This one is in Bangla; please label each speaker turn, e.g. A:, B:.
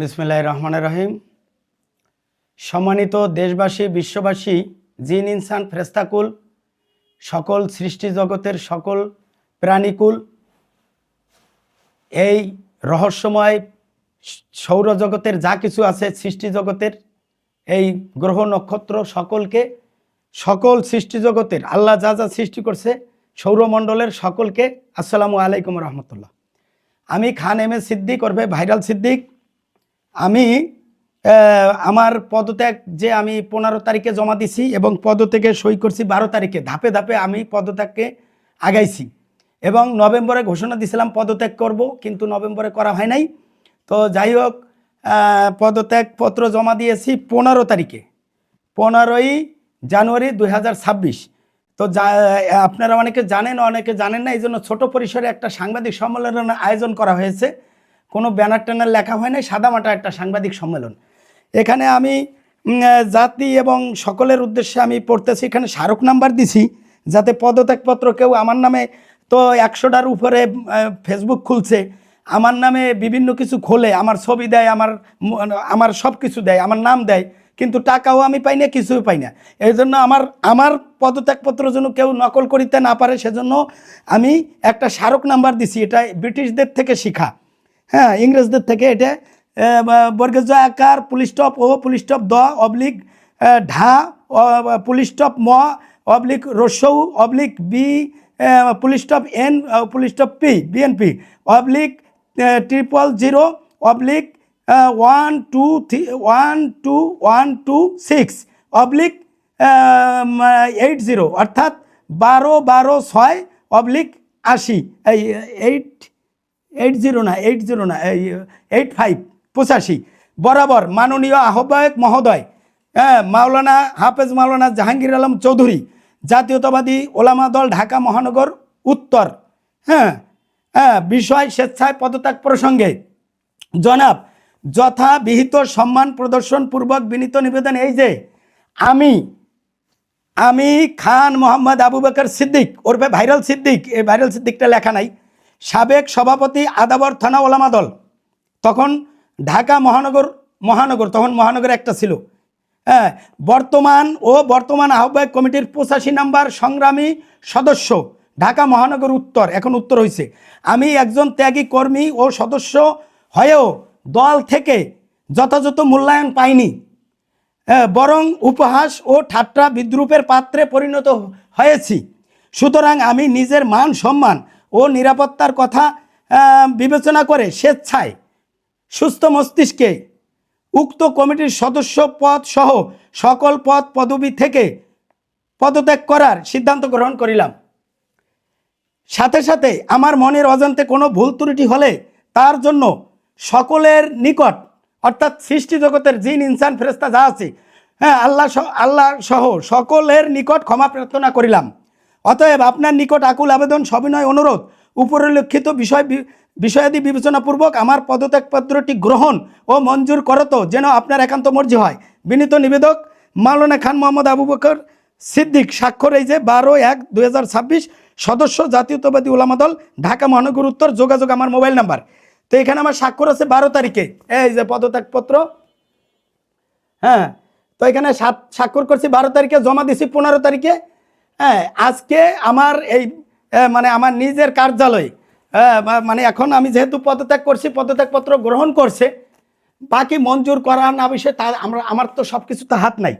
A: বিসমিল্লাহ রহমানের রহিম। সম্মানিত দেশবাসী, বিশ্ববাসী, জিন, ইনসান ফ্রেস্তাকুল সকল সৃষ্টি জগতের সকল প্রাণীকুল, এই রহস্যময় সৌরজগতের যা কিছু আছে সৃষ্টি জগতের এই গ্রহ নক্ষত্র সকলকে, সকল সৃষ্টি জগতের আল্লাহ যা যা সৃষ্টি করছে, সৌরমণ্ডলের সকলকে, আসসালামু আলাইকুম রহমতুল্লাহ। আমি খান এম এ সিদ্দিক করবে ভাইরাল সিদ্দিক। আমি আমার পদত্যাগ যে আমি পনেরো তারিখে জমা দিছি এবং পদত্যাগে সই করছি বারো তারিখে ধাপে ধাপে আমি পদত্যাগকে আগাইছি। এবং নভেম্বরে ঘোষণা দিছিলাম পদত্যাগ করব কিন্তু নভেম্বরে করা হয় নাই। তো যাই হোক আহ, পদত্যাগপত্র জমা দিয়েছি পনেরো তারিখে পনেরোই জানুয়ারি দু হাজার ছাব্বিশ। তো আপনারা অনেকে জানেন অনেকে জানেন না এই জন্য ছোটো পরিসরে একটা সাংবাদিক সম্মেলনের আয়োজন করা হয়েছে। কোনো ব্যানার ট্যানার লেখা হয় নাই, সাদামাটা একটা সাংবাদিক সম্মেলন। এখানে আমি জাতি এবং সকলের উদ্দেশ্যে আমি পড়তেছি, এখানে স্মারক নাম্বার দিছি, যাতে পদত্যাগপত্র কেউ আমার নামে তো একশোটার উপরে ফেসবুক খুলছে, আমার নামে বিভিন্ন কিছু খোলে, আমার ছবি দেয়, আমার আমার সব কিছু দেয়, আমার নাম দেয়, কিন্তু টাকাও আমি পাই না কিছুই পাই না। এই জন্য আমার আমার পদত্যাগপত্র যেন কেউ নকল করিতে না পারে, সেজন্য আমি একটা স্মারক নাম্বার দিছি, এটা ব্রিটিশদের থেকে শিখা। হ্যাঁ ইংরেজদের থেকে এটা বর্গজ আকার পুলিস্টপ ও পুলিস্টপ দ, অবলিক ঢা পুলিশ পুলিস্টপ ম, oblique রসৌ, oblique B full stop N full stop P, BNP, oblique triple zero, oblique one two three, one two one two six, oblique eight zero, অর্থাৎ বারো বারো ছয়, অবলিক আশি, এই এইট এইট জিরো না এইট জিরো না এই এইট ফাইভ পঁচাশি। বরাবর মাননীয় আহ্বায়ক মহোদয় হ্যাঁ মাওলানা হাফেজ মাওলানা জাহাঙ্গীর আলম চৌধুরী, জাতীয়তাবাদী ওলামা দল ঢাকা মহানগর উত্তর হ্যাঁ হ্যাঁ বিষয় স্বেচ্ছায় পদত্যাগ প্রসঙ্গে, জনাব, যথাবিহিত সম্মান প্রদর্শন পূর্বক বিনীত নিবেদন এই যে, আমি আমি খান মোহাম্মদ আবু বকর সিদ্দিক ওরফে ভাইরাল সিদ্দিক, এই ভাইরাল সিদ্দিকটা লেখা নাই সাবেক সভাপতি আদাবর থানা ওলামা দল। তখন ঢাকা মহানগর মহানগর, তখন মহানগর একটা ছিল। হ্যাঁ বর্তমান ও বর্তমান আহ্বায়ক কমিটির পঁচাশি নাম্বার সংগ্রামী সদস্য ঢাকা মহানগর উত্তর, এখন উত্তর হয়েছে আমি একজন ত্যাগী কর্মী ও সদস্য হয়েও দল থেকে যথাযথ মূল্যায়ন পাইনি। বরং উপহাস ও ঠাট্টা বিদ্রুপের পাত্রে পরিণত হয়েছি। সুতরাং আমি নিজের মান সম্মান ও নিরাপত্তার কথা বিবেচনা করে স্বেচ্ছায় সুস্থ মস্তিষ্কে উক্ত কমিটির সদস্য পদ সহ সকল পদ পদবি থেকে পদত্যাগ করার সিদ্ধান্ত গ্রহণ করিলাম। সাথে সাথে আমার মনের অজান্তে কোনো ভুল ত্রুটি হলে তার জন্য সকলের নিকট, অর্থাৎ সৃষ্টি জগতের জিন, ইনসান ফেরেস্তা যা আছে হ্যাঁ আল্লাহ আল্লাহ সহ সকলের নিকট ক্ষমা প্রার্থনা করিলাম। অতএব আপনার নিকট আকুল আবেদন, সবিনয় অনুরোধ। উপরিলক্ষিত বিষয় বিষয়াদি বিবেচনাপূর্বক আমার পদত্যাগপত্রটি গ্রহণ ও মঞ্জুর করত যেন আপনার একান্ত মর্জি হয়। বিনীত নিবেদক, মাওলানা খান মোহাম্মদ আবু বকর সিদ্দিক স্বাক্ষর এই যে বারো এক দুই সদস্য জাতীয়তাবাদী ওলামা দল, ঢাকা মহানগর উত্তর, যোগাযোগ আমার মোবাইল নাম্বার। তো এখানে আমার স্বাক্ষর আছে বারো তারিখে। এই যে পদত্যাগপত্র। হ্যাঁ তো এখানে সাত স্বাক্ষর করছি বারো তারিখে, জমা দিছি পনেরো তারিখে। হ্যাঁ আজকে আমার এই মানে আমার নিজের কার্যালয় মানে এখন আমি যেহেতু পদত্যাগ করছি, পদত্যাগপত্র গ্রহণ করছে, বাকি মঞ্জুর করা না বিষয়ে তা, আমরা, আমার তো সব কিছু তো হাত নাই।